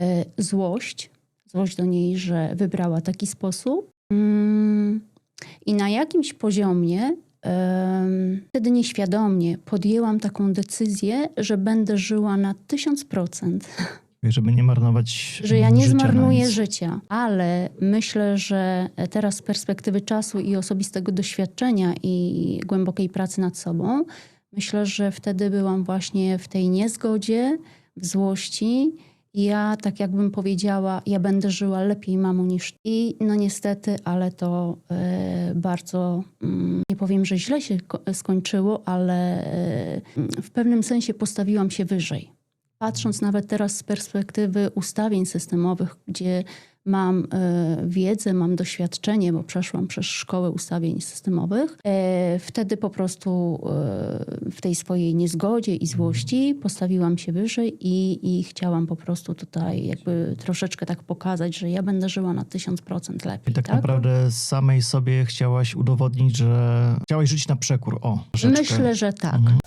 e, złość, złość do niej, że wybrała taki sposób. Mm, I na jakimś poziomie, wtedy nieświadomie podjęłam taką decyzję, że będę żyła na tysiąc procent Żeby nie marnować że ja nie życia zmarnuję nic. życia, ale myślę, że teraz z perspektywy czasu i osobistego doświadczenia i głębokiej pracy nad sobą, myślę, że wtedy byłam właśnie w tej niezgodzie, w złości. Ja, tak jakbym powiedziała, ja będę żyła lepiej, mamo, niż ty. I no niestety, ale to e, bardzo, mm, nie powiem, że źle się ko- skończyło, ale e, w pewnym sensie postawiłam się wyżej. Patrząc nawet teraz z perspektywy ustawień systemowych, gdzie mam e, wiedzę, mam doświadczenie, bo przeszłam przez szkołę ustawień systemowych, e, wtedy po prostu e, w tej swojej niezgodzie i złości postawiłam się wyżej i, i chciałam po prostu tutaj jakby troszeczkę tak pokazać, że ja będę żyła na tysiąc procent lepiej. I tak, tak? naprawdę samej sobie chciałaś udowodnić, że chciałaś żyć na przekór. O. Myślę, że tak. Mhm.